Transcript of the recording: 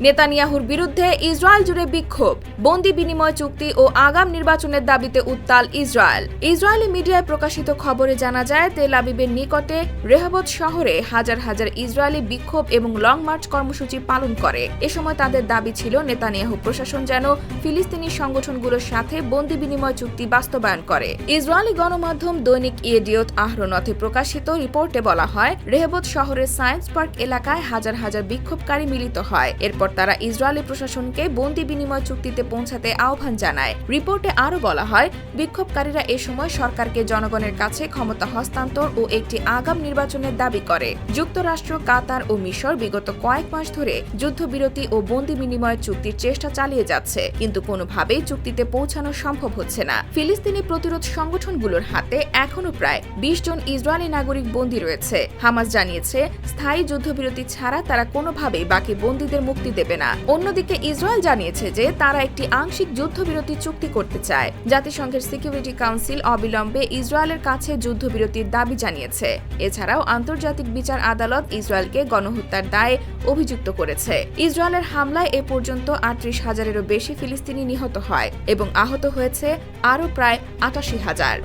নেতানিয়াহুর বিরুদ্ধে ইসরায়েল জুড়ে বিক্ষোভ, বন্দি বিনিময় চুক্তি ও আগাম নির্বাচনের দাবিতে উত্তাল ইসরায়েল। ইসরায়েলি মিডিয়ায় প্রকাশিত খবরে জানা যায়, তেল আবিবের নিকটে রেহবত শহরে হাজার হাজার ইসরায়েলি বিক্ষোভ এবং লং মার্চ কর্মসূচি পালন করে। এ সময় তাদের দাবি ছিল, নেতানিয়াহু প্রশাসন যেন ফিলিস্তিনি সংগঠনগুলোর সাথে বন্দি বিনিময় চুক্তি বাস্তবায়ন করে। ইসরায়েলি গণমাধ্যম দৈনিক ইয়েডিয়ত আহরনথে প্রকাশিত রিপোর্টে বলা হয়, রেহবত শহরের সায়েন্স পার্ক এলাকায় হাজার হাজার বিক্ষোভকারী মিলিত হয়। এরপর তারা ইসরায়েলি প্রশাসনকে বন্দি বিনিময় চুক্তিতে পৌঁছাতে আহ্বান জানায়। রিপোর্টে আরও বলা হয়, বিক্ষোভকারীরা এ সময় সরকারকে জনগণের কাছে ক্ষমতা হস্তান্তর ও একটি আগাম নির্বাচনের দাবি করে। যুক্তরাষ্ট্র, কাতার ও মিশর বিগত কয়েক মাস ধরে যুদ্ধবিরতি ও বন্দি বিনিময় চুক্তির চেষ্টা চালিয়ে যাচ্ছে, কিন্তু কোনোভাবেই চুক্তিতে পৌঁছানো সম্ভব হচ্ছে না। ফিলিস্তিনি প্রতিরোধ সংগঠনগুলোর হাতে এখনও প্রায় বিশ জন ইসরায়েলি নাগরিক বন্দী রয়েছে। হামাস জানিয়েছে, স্থায়ী যুদ্ধবিরতি ছাড়া তারা কোনোভাবেই বাকি বন্দীদের মুক্তি দেবে না। অন্যদিকে ইসরায়েল জানিয়েছে যে তারা একটি আংশিক যুদ্ধবিরতি চুক্তি করতে চায়। জাতিসংঘের সিকিউরিটি কাউন্সিল অবিলম্বে ইসরায়েলের কাছে যুদ্ধবিরতির দাবি জানিয়েছে। এছাড়াও আন্তর্জাতিক বিচার আদালত ইসরায়েলকে গণহত্যার দায়ে অভিযুক্ত করেছে। ইসরায়েলের হামলায় এ পর্যন্ত আটত্রিশ হাজারেরও বেশি ফিলিস্তিনি নিহত হয় এবং আহত হয়েছে আরও প্রায় আটাশি হাজার।